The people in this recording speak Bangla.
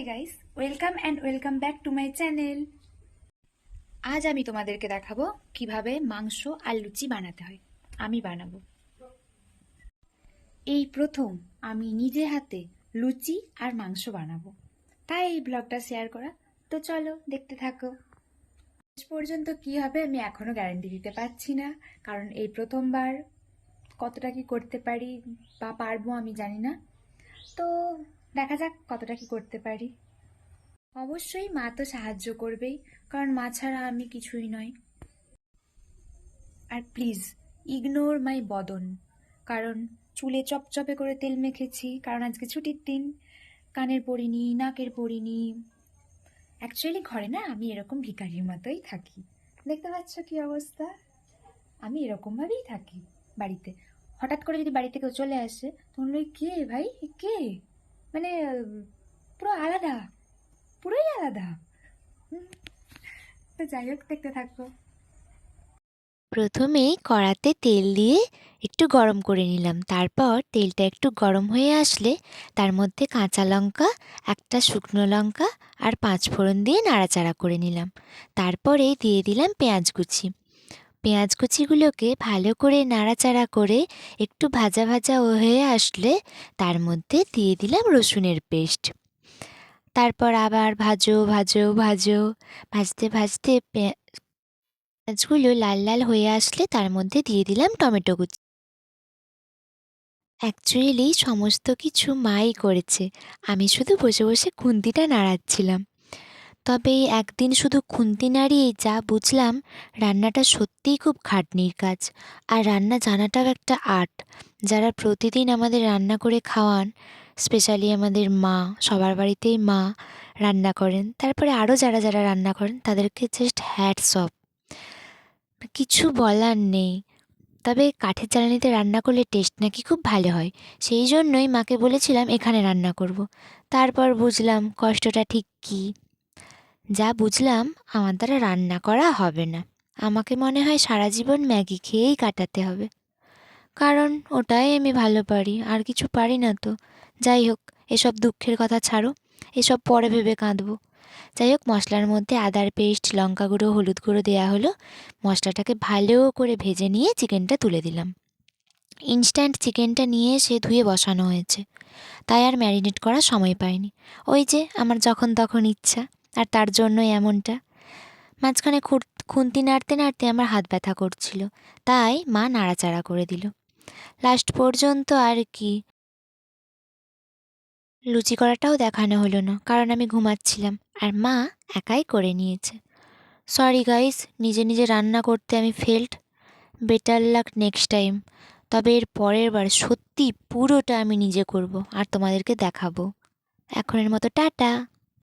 Hi guys welcome and welcome back to my channel আজ আমি তোমাদেরকে দেখাবো কীভাবে মাংস আর লুচি বানাতে হয়। আমি বানাবো। এই প্রথম আমি নিজে হাতে লুচি আর মাংস বানাবো। তাই এই ব্লগটা শেয়ার করা। তো চলো দেখতে থাকো। শেষ পর্যন্ত কি হবে আমি এখনও গ্যারান্টি দিতে পারছি না। কারণ এই প্রথমবার কতটা কি করতে পারি বা পারব আমি জানি না। তো দেখা যাক কতটা কি করতে পারি। অবশ্যই মা তো সাহায্য করবেই কারণ মা ছাড়া আমি কিছুই নয় আর প্লিজ ইগনোর মাই বদন কারণ চুলে চপচপে করে তেল মেখেছি কারণ আজকে ছুটির দিন। কানের পরিনি নাকের পরিনি। অ্যাকচুয়ালি ঘরে না আমি এরকম ভিখারির মতোই থাকি। দেখতে পাচ্ছ কি অবস্থা? আমি এরকমভাবেই থাকি বাড়িতে। হঠাৎ করে যদি বাড়ি থেকে চলে আসে বলি, কে ভাই? কে? মানে পুরো আলাদা। পুরোই আলাদা। তো যাই হোক, দেখতে থাকব প্রথমে কড়াতে তেল দিয়ে একটু গরম করে নিলাম। তারপর তেলটা একটু গরম হয়ে আসলে তার মধ্যে কাঁচা লঙ্কা, একটা শুকনো লঙ্কা আর পাঁচ ফোড়ন দিয়ে নাড়াচাড়া করে নিলাম। তারপরে দিয়ে দিলাম পেঁয়াজ কুচি। পেঁয়াজ কুচিগুলোকে ভালো করে নাড়াচাড়া করে একটু ভাজা ভাজা হয়ে আসলে তার মধ্যে দিয়ে দিলাম রসুনের পেস্ট। তারপর আবার ভাজো ভাজো ভাজো, ভাজতে ভাজতে পেঁয়াজগুলো লাল লাল হয়ে আসলে তার মধ্যে দিয়ে দিলাম টমেটো কুচি। অ্যাকচুয়ালি সমস্ত কিছু মাই করেছে। আমি শুধু বসে বসে খুন্তিটা নাড়াচ্ছিলাম। তবে একদিন শুধু খুন্তি নাড়িয়ে যা বুঝলাম রান্নাটা সত্যিই খুব খাটনির কাজ। আর রান্না জানাটাও একটা আর্ট। যারা প্রতিদিন আমাদের রান্না করে খাওয়ান, স্পেশালি আমাদের মা, সবার বাড়িতেই মা রান্না করেন, তারপরে আরও যারা যারা রান্না করেন তাদেরকে জাস্ট হ্যাটস অফ কিছু বলার নেই। তবে কাঠের জ্বালানিতে রান্না করলে টেস্ট নাকি খুব ভালো হয়। সেই জন্যই মাকে বলেছিলাম এখানে রান্না করব। তারপর বুঝলাম কষ্টটা ঠিক কী। যা বুঝলাম, আমার দ্বারা রান্না করা হবে না। আমাকে মনে হয় সারা জীবন ম্যাগি খেয়েই কাটাতে হবে। কারণ ওটাই আমি ভালো পারি, আর কিছু পারি না তো। যাই হোক, এসব দুঃখের কথা ছাড়ো, এসব পরে ভেবে কাঁদবো। যাই হোক, মশলার মধ্যে আদার পেস্ট, লঙ্কা গুঁড়ো, হলুদ গুঁড়ো দেওয়া হলো। মশলাটাকে ভালো করে ভেজে নিয়ে চিকেনটা তুলে দিলাম। ইনস্ট্যান্ট চিকেনটা নিয়ে এসে ধুয়ে বসানো হয়েছে। তাই আর ম্যারিনেট করার সময় পাইনি। ওই যে, আমার যখন তখন ইচ্ছা। আর তার জন্যই এমনটা। মাঝখানে খুন্তি নাড়তে নাড়তে আমার হাত ব্যথা করছিল। তাই মা নাড়াচাড়া করে দিল। লাস্ট পর্যন্ত আর কি। লুচি করাটাও দেখানো হলো না, কারণ আমি ঘুমাচ্ছিলাম, আর মা একাই করে নিয়েছে। সরি গাইস নিজে নিজে রান্না করতে আমি failed better luck next time তবে এর পরের বার সত্যি পুরোটা আমি নিজে করব, আর তোমাদেরকে দেখাবো। এখনের মতো টাটা।